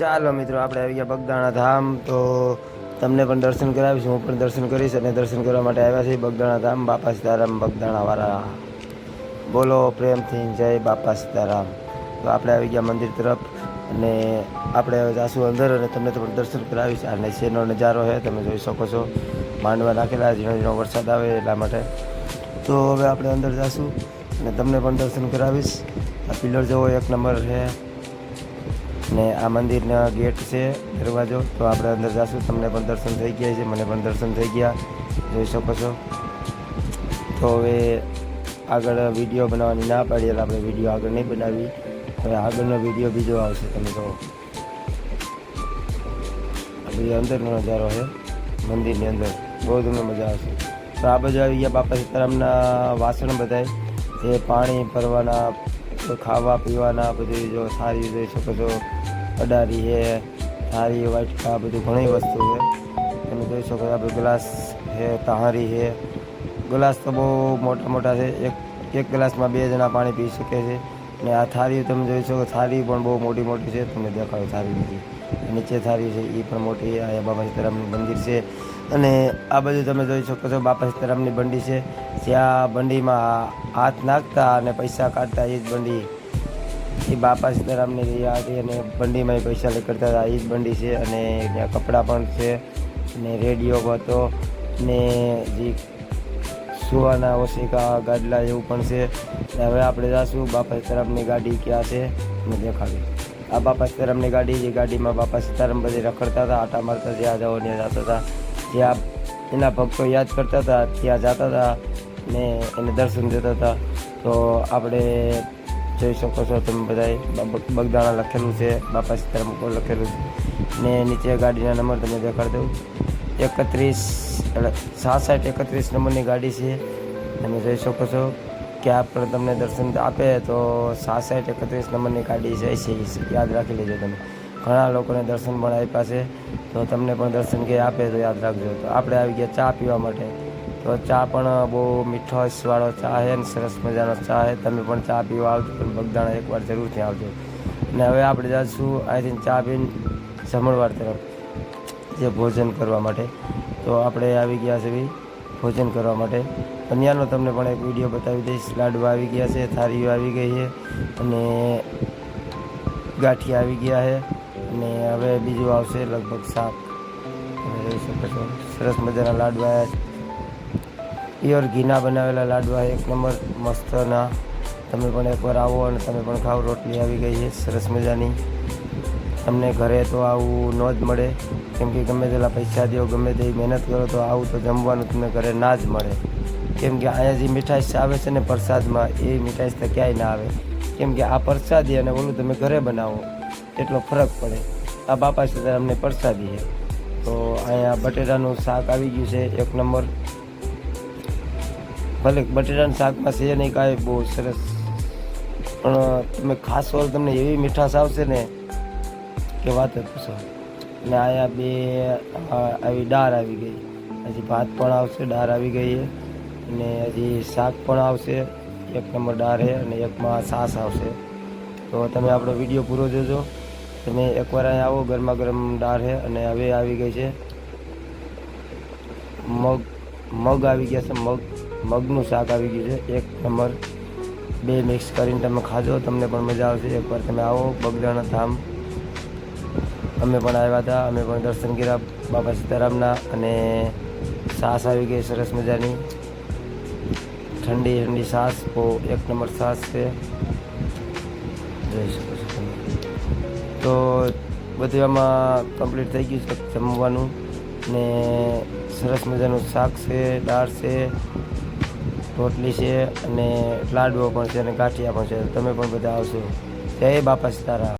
ચાલો મિત્રો, આપણે આવી ગયા બગદાણા ધામ. તો તમને પણ દર્શન કરાવીશ, હું પણ દર્શન કરીશ અને દર્શન કરવા માટે આવ્યા છીએ બગદાણા ધામ. બાપા સીતારામ બગદાણા વાળા. બોલો પ્રેમથી જય બાપા સીતારામ. તો આપણે આવી ગયા મંદિર તરફ અને આપણે જાશું અંદર અને તમને તો પણ દર્શન કરાવીશ. અને શેરનો નજારો છે, તમે જોઈ શકો છો. માંડવા નાખેલા, ઝીણો ઝીણો વરસાદ આવે એટલા માટે. તો હવે આપણે અંદર જાશું અને તમને પણ દર્શન કરાવીશ. આ પિલર જેવો એક નંબર છે. ને આ મંદિરના ગેટ છે, દરવાજો. તો આપણે અંદર જાશું. તમને પણ દર્શન થઈ ગયા છે. મને પણ દર્શન થઈ ગયા. જોઈ શકો છો. તો હવે આગળ વીડિયો બનાવવાની ના પાડી, એટલે આપણે વીડિયો આગળ નહીં બનાવી. હવે આગળનો વીડિયો બીજો આવશે. તમે તો આ અંદરનો નજારો છે. મંદિરની અંદર. બહુ તમને મજા આવશે. તો આ બાજુ આવી ગયા બાપા સીતારામના વાસણ બધાય. જે પાણી ભરવાના ખાવા, પીવાના, બધું જો સારી જોઈ શકો છો અડારી છે, થાળી, વાટકા, બધું ઘણી વસ્તુ છે. તમે જોઈ શકો આપણે ગ્લાસ છે, તહારી છે. ગ્લાસ તો બહુ મોટા મોટા છે. એક એક ગ્લાસમાં બે જણા પાણી પી શકે છે. અને આ થાળી તમે જોઈ શકો, થાળી પણ બહુ મોટી મોટી છે. તમને દેખાડો થાળી બીજી નીચે થારી છે એ પણ મોટી, આ બાબા સીતારામનું મંદિર છે. અને આ બાજુ તમે જોઈ શકો છો, બાપા સીતારામની બંડી છે. જ્યાં બંડીમાં હાથ નાખતા અને પૈસા કાઢતા એ જ બંડી. એ બાપા સીતારામની રહ્યા હતી અને બંડીમાં પૈસા કરતા હતા એ જ બંડી છે. અને ત્યાં કપડાં પણ છે અને રેડિયો હતો, ને જે સુવાના ઓશિકા ગાડલા એવું પણ છે. હવે આપણે જાશું, બાપા સીતારામની ગાડી ક્યાં છે અને દેખાડી આ બાપા સીતારામની ગાડી જે ગાડીમાં બાપા સીતારામ બધી રખડતા હતા, આટા મારતા જ્યાં જવાની ત્યાં જતા હતા. જ્યાં એના ભક્તો યાદ કરતા હતા, ત્યાં જતા હતા ને એને દર્શન દેતા હતા. તો આપણે જોઈ શકો છો તમે બધાએ બગદાણા લખેલું છે, બાપા સીતારામ ઉપર લખેલું છે. ને નીચે ગાડીના નંબર તમે દેખાડી દઉં. એકત્રીસ સાસઠ એકત્રીસ નંબરની ગાડી છે. તમે જોઈ શકો છો. કે આ પણ તમને દર્શન આપે તો સાસઠ એકત્રીસ નંબરની ગાડી છે યાદ રાખી લેજો તમે. ઘણા લોકોને દર્શન પણ આપ્યા છે, તો તમને પણ દર્શન કે આપે તો યાદ રાખજો. તો આપણે આવી ગયા ચા પીવા માટે. તો ચા પણ બહુ મીઠાશવાળો ચા છે ને સરસ મજાનો ચા છે. તમે પણ ચા પીવા આવજો, પણ બગદાણા એકવાર જરૂરથી આવજો. અને હવે આપણે જઈશું અહીંથી ચા પીને જમણવાર તરફ, જે ભોજન કરવા માટે. તો આપણે આવી ગયા છે ભઈ ભોજન કરવા માટે. કન્યાનો તમને પણ એક વીડિયો બતાવી દઈશ. લાડુ આવી ગયા છે, થાળીઓ આવી ગઈ છે અને ગાંઠિયા આવી ગયા છે અને હવે બીજું આવશે લગભગ શાક. સરસ મજાના લાડુ આવ્યા પ્યોર ઘીના બનાવેલા લાડવા એક નંબર, મસ્તના. તમે પણ એકવાર આવો અને તમે પણ ખાઓ, રોટલી આવી ગઈ છે, સરસ મજાની. તમને ઘરે તો આવું ન જ મળે. કેમ કે ગમે તેટલા પૈસા દો, ગમે તે મહેનત કરો તો આવું તો જમવાનું તમને ઘરે ના જ મળે. કેમ કે અહીંયા જે મીઠાઈશ આવે છે ને પ્રસાદમાં, એ મીઠાઈશ તો ક્યાંય ના આવે. કેમ કે આ પ્રસાદી અને ઓલું તમે ઘરે બનાવો, એટલો ફરક પડે. આ બાપા સીતારામને પ્રસાદી છે. તો અહીંયા બટેટાનું શાક આવી ગયું છે, એક નંબર. ભલે બટેટાનું શાકમાં છે નહીં કાંઈ બહુ સરસ. પણ તમે ખાસ વાર તમને એવી મીઠાશ આવશે ને કે વાત જ પૂછો. અને આયા બે આવી દાળ આવી ગઈ. હજી ભાત પણ આવશે ડાળ આવી ગઈ અને હજી શાક પણ આવશે. એક નંબર દાળ છે અને એકમાં સાસ આવશે. તો તમે આપણો વીડિયો પૂરો જોજો. તમે એકવાર અહીંયા આવો, ગરમા ગરમ ડાળ છે અને હવે આવી ગઈ છે. મગ મગ આવી ગયા છે, મગ, મગનું શાક આવી ગયું છે. એક નંબર બે મિક્સ કરીને તમે ખાજો, તમને પણ મજા આવશે. એકવાર તમે આવો, બગદાણા ધામ. અમે પણ આવ્યા હતા, અમે પણ દર્શન કર્યા બાબા સીતારામના અને સાસ આવી ગઈ, સરસ મજાની. ઠંડી ઠંડી સાસ, બહુ એક નંબર સાસ છે. જોઈ શકો છો તો બધું આમાં કમ્પ્લીટ થઈ ગયું છે, જમવાનું. ને સરસ મજાનું શાક છે, દાળ છે, રોટલી છે અને લાડવો પણ છે અને ગાંઠિયા પણ છે. તમે પણ બધા આવશો. જય બાપા સીતારામ.